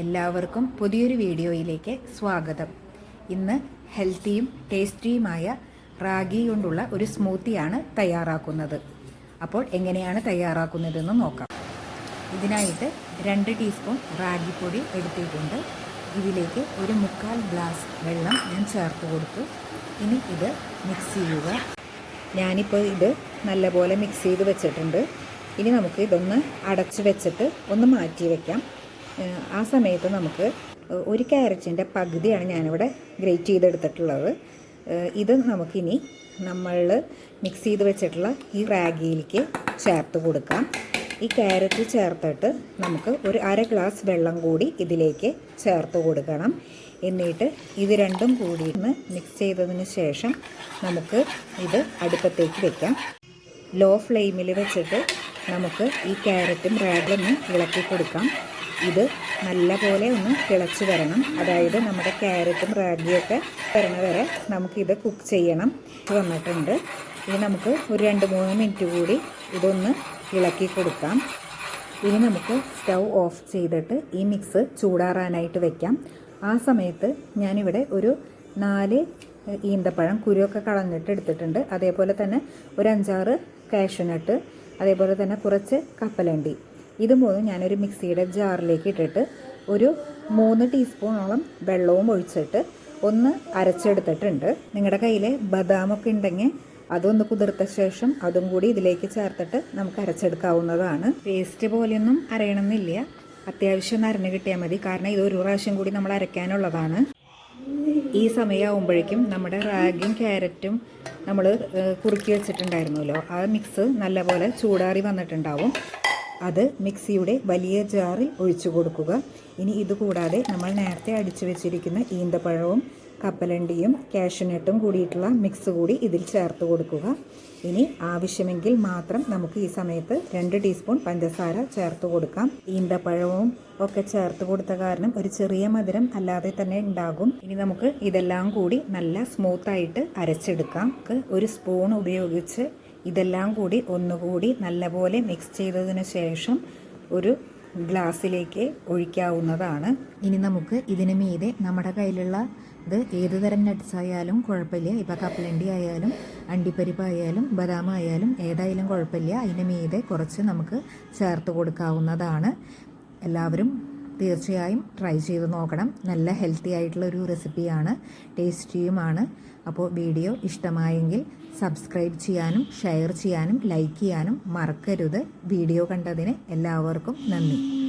എല്ലാവർക്കും പുതിയൊരു വീഡിയോയിലേക്ക് സ്വാഗതം. ഇന്ന് ഹെൽത്തിയും ടേസ്റ്റിയുമായ റാഗി കൊണ്ടുള്ള ഒരു സ്മൂത്തിയാണ് തയ്യാറാക്കുന്നത്. അപ്പോൾ എങ്ങനെയാണ് തയ്യാറാക്കുന്നതെന്ന് നോക്കാം. ഇതിനായിട്ട് രണ്ട് ടീസ്പൂൺ റാഗിപ്പൊടി എടുത്തിട്ടുണ്ട്. ഇതിലേക്ക് ഒരു മുക്കാൽ ഗ്ലാസ് വെള്ളം ഞാൻ ചേർത്ത് കൊടുത്തു. ഇനി ഇത് മിക്സ് ചെയ്യുക. ഞാനിപ്പോൾ ഇത് നല്ലപോലെ മിക്സ് ചെയ്ത് വെച്ചിട്ടുണ്ട്. ഇനി നമുക്ക് ഇതൊന്ന് അടച്ച് വെച്ചിട്ട് ഒന്ന് മാറ്റി ഏഹ് ആ സമയത്ത് നമുക്ക് ഒരു ക്യാരറ്റിന്റെ പകുതിയാണ് ഞാനിവിടെ ഗ്രേറ്റ് ചെയ്തെടുത്തിട്ടുള്ളത്. ഇത് നമുക്കിനി നമ്മൾ മിക്സ് ചെയ്ത് വെച്ചിട്ടുള്ള ഈ റാഗിയിലേക്ക് ചേർത്ത് കൊടുക്കാം. ഈ ക്യാരറ്റ് ചേർത്തിട്ട് നമുക്ക് ഒരു അര ഗ്ലാസ് വെള്ളം കൂടി ഇതിലേക്ക് ചേർത്ത് കൊടുക്കണം. എന്നിട്ട് ഇത് രണ്ടും കൂടി മിക്സ് ചെയ്തതിന് ശേഷം നമുക്ക് ഇത് അടുപ്പത്തേക്ക് വെക്കാം. ലോ ഫ്ലെയിമിൽ വെച്ചിട്ട് നമുക്ക് ഈ ക്യാരറ്റും റാഗിലൊന്ന് ഇളക്കി കൊടുക്കാം. ഇത് നല്ലപോലെ ഒന്ന് തിളച്ച് വരണം. അതായത് നമ്മുടെ ക്യാരറ്റും റാഗിയൊക്കെ വരണ വരെ നമുക്കിത് കുക്ക് ചെയ്യണം. വന്നിട്ടുണ്ട്. ഇനി നമുക്ക് ഒരു രണ്ട് മൂന്ന് മിനിറ്റ് കൂടി ഇതൊന്ന് ഇളക്കി കൊടുക്കാം. ഇനി നമുക്ക് സ്റ്റൗ ഓഫ് ചെയ്തിട്ട് ഈ മിക്സ് ചൂടാറാനായിട്ട് വെക്കാം. ആ സമയത്ത് ഞാനിവിടെ ഒരു നാല് ഈന്തപ്പഴം കുരുവൊക്കെ കളഞ്ഞിട്ട് എടുത്തിട്ടുണ്ട്. അതേപോലെ തന്നെ ഒരു അഞ്ചാറ് കാഷ്യൂനട്ട് അതേപോലെ തന്നെ കുറച്ച് കപ്പലണ്ടി. ഇത് മൂന്നും ഞാനൊരു മിക്സിയുടെ ജാറിലേക്ക് ഇട്ടിട്ട് ഒരു മൂന്ന് ടീസ്പൂണോളം വെള്ളവും ഒഴിച്ചിട്ട് ഒന്ന് അരച്ചെടുത്തിട്ടുണ്ട്. നിങ്ങളുടെ കയ്യിൽ ബദാമൊക്കെ ഉണ്ടെങ്കിൽ അതൊന്ന് കുതിർത്ത ശേഷം അതും കൂടി ഇതിലേക്ക് ചേർത്തിട്ട് നമുക്ക് അരച്ചെടുക്കാവുന്നതാണ്. പേസ്റ്റ് പോലെയൊന്നും അരയണമെന്നില്ല. അത്യാവശ്യം അരഞ്ഞ് കിട്ടിയാൽ മതി. കാരണം ഇത് ഒരു പ്രാവശ്യം കൂടി നമ്മൾ അരയ്ക്കാനുള്ളതാണ്. ഈ സമയമാകുമ്പോഴേക്കും നമ്മുടെ റാഗിയും ക്യാരറ്റും നമ്മൾ കുറുക്കി വെച്ചിട്ടുണ്ടായിരുന്നല്ലോ. ആ മിക്സ് നല്ലപോലെ ചൂടാറി വന്നിട്ടുണ്ടാവും. അത് മിക്സിയുടെ വലിയ ജാറിൽ ഒഴിച്ചു കൊടുക്കുക. ഇനി ഇതുകൂടാതെ നമ്മൾ നേരത്തെ അടിച്ചു വെച്ചിരിക്കുന്ന ഈന്തപ്പഴവും കപ്പലണ്ടിയും കാഷ്യനട്ടും കൂടിയിട്ടുള്ള മിക്സ് കൂടി ഇതിൽ ചേർത്ത് കൊടുക്കുക. ഇനി ആവശ്യമെങ്കിൽ മാത്രം നമുക്ക് ഈ സമയത്ത് രണ്ട് ടീസ്പൂൺ പഞ്ചസാര ചേർത്ത് കൊടുക്കാം. ഈന്തപ്പഴവും ഒക്കെ ചേർത്ത് കൊടുത്ത കാരണം ഒരു ചെറിയ മധുരം അല്ലാതെ തന്നെ ഉണ്ടാകും. ഇനി നമുക്ക് ഇതെല്ലാം കൂടി നല്ല സ്മൂത്തായിട്ട് അരച്ചെടുക്കാം. ഒരു സ്പൂൺ ഉപയോഗിച്ച് ഇതെല്ലാം കൂടി ഒന്നുകൂടി നല്ലപോലെ മിക്സ് ചെയ്തതിന് ശേഷം ഒരു ഗ്ലാസ്സിലേക്ക് ഒഴിക്കാവുന്നതാണ്. ഇനി നമുക്ക് ഇതിന് മീതെ നമ്മുടെ കയ്യിലുള്ള ഇത് ഏത് തരം നട്ട്സ് ആയാലും കുഴപ്പമില്ല. ഇപ്പോൾ കപ്പലണ്ടി ആയാലും അണ്ടിപ്പരിപ്പ് ആയാലും ബദാം ആയാലും ഏതായാലും കുഴപ്പമില്ല. അതിന് മീതെ കുറച്ച് നമുക്ക് ചേർത്ത് കൊടുക്കാവുന്നതാണ്. എല്ലാവരും തീർച്ചയായും ട്രൈ ചെയ്ത് നോക്കണം. നല്ല ഹെൽത്തി ആയിട്ടുള്ള ഒരു റെസിപ്പിയാണ് ടേസ്റ്റിയുമാണ് അപ്പോൾ വീഡിയോ ഇഷ്ടമായെങ്കിൽ സബ്സ്ക്രൈബ് ചെയ്യാനും ഷെയർ ചെയ്യാനും ലൈക്ക് ചെയ്യാനും മറക്കരുത്. വീഡിയോ കണ്ടതിന് എല്ലാവർക്കും നന്ദി.